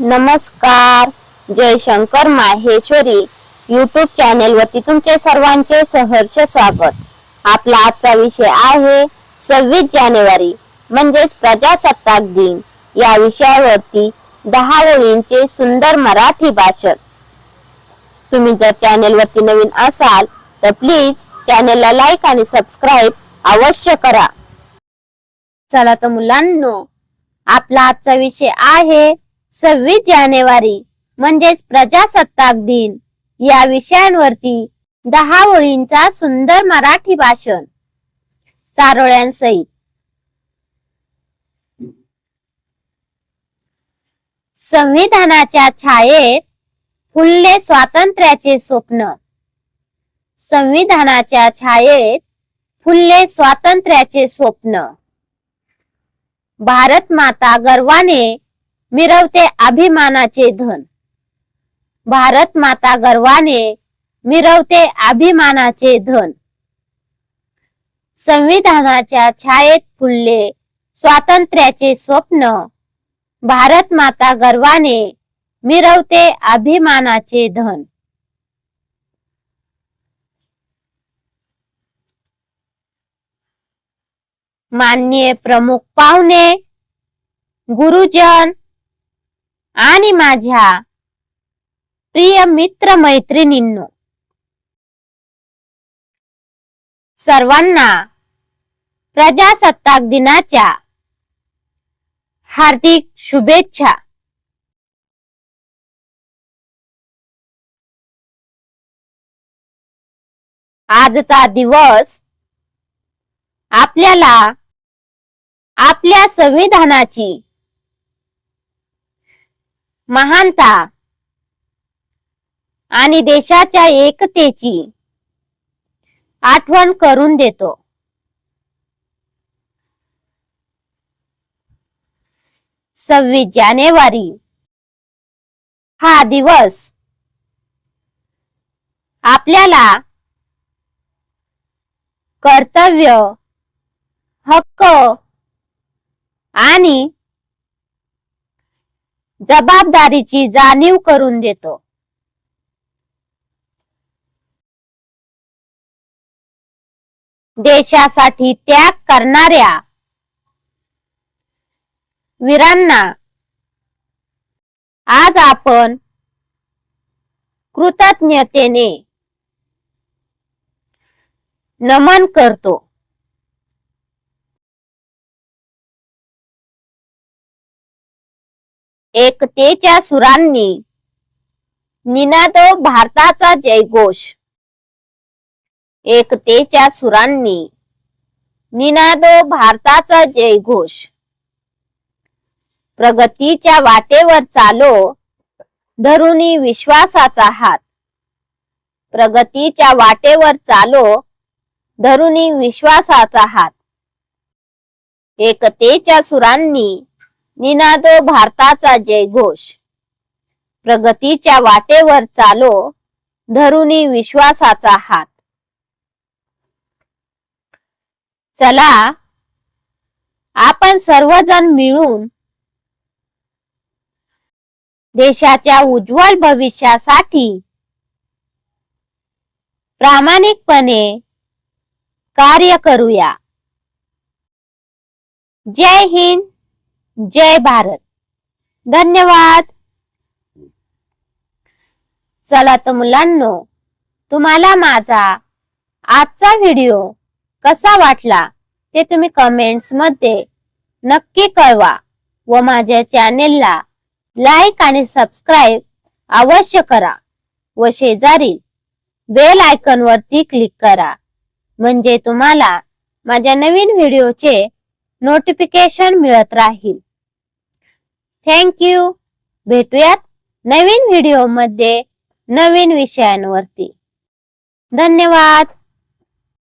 नमस्कार. Jaishankar Maheshwari YouTube channel वरती तुमचे सर्वांचे सहर्ष स्वागत. आपला आजचा विषय आहे सव्वीस जानेवारी म्हणजेच प्रजासत्ताक दिन. या विषयावरती दहा ओळींचे सुंदर मराठी भाषण. तुम्ही जर चॅनेल वरती नवीन असाल तर प्लीज चॅनेलला लाईक आणि सबस्क्राईब अवश्य करा. चला तर मुलांनो आपला आजचा विषय आहे सव्वीस जानेवारी म्हणजेच प्रजासत्ताक दिन. या विषयांवरती दहा ओळींचा सुंदर मराठी भाषण. चारोळ्यांसहित. संविधानाच्या छायेत फुलले स्वातंत्र्याचे स्वप्न. संविधानाच्या छायेत फुलले स्वातंत्र्याचे स्वप्न. भारत माता गर्वाने मिरवते अभिमानाचे धन. भारत माता गर्वाने मिरवते अभिमानाचे धन. संविधानाच्या छायेत फुलले स्वातंत्र्याचे स्वप्न. भारत माता गर्वाने मिरवते अभिमानाचे धन. माननीय प्रमुख पाहुणे गुरुजन आणि माझ्या प्रिय मित्र मैत्रिणींनो सर्वांना प्रजासत्ताक दिनाच्या हार्दिक शुभेच्छा. आजचा दिवस आपल्याला आपल्या संविधानाची महानता आणि देशाच्या एकतेची आठवण करून देतो. सव्वीस जानेवारी हा दिवस आपल्याला कर्तव्य हक्क आणि जबाबदारीची जाणीव करून देतो. देशासाठी त्याग करणाऱ्या वीरांना आज आपण कृतज्ञतेने नमन करतो. एकतेच्या सुरांनी. निनादो भारताचा जयघोष. एकतेच्या सुरांनी. निनादो भारताचा जयघोष. प्रगतीच्या वाटेवर चालो धरुणी विश्वासाचा हात. प्रगतीच्या वाटेवर चालो धरुणी विश्वासाचा हात. एकतेच्या सुरांनी. निनादो भारताचा जयघोष प्रगतीच्या वाटेवर चालो धरुनी विश्वासाचा हात. चला आपण सर्वजण मिळून देशाच्या उज्ज्वल भविष्यासाठी प्रामाणिकपणे कार्य करूया. जय हिंद. जय भारत. धन्यवाद. चला तर मुलांनो तुम्हाला माझा आजचा व्हिडिओ कसा वाटला ते तुम्ही कमेंट्समध्ये नक्की कळवा व माझ्या चॅनेलला लाईक आणि सबस्क्राईब अवश्य करा व शेजारील बेल आयकॉन वरती क्लिक करा. म्हणजे तुम्हाला माझ्या नवीन व्हिडिओचे नोटिफिकेशन मिळत राहील. थँक्यू भेटूयात नवीन व्हिडिओमध्ये नवीन विषयांवरती. धन्यवाद.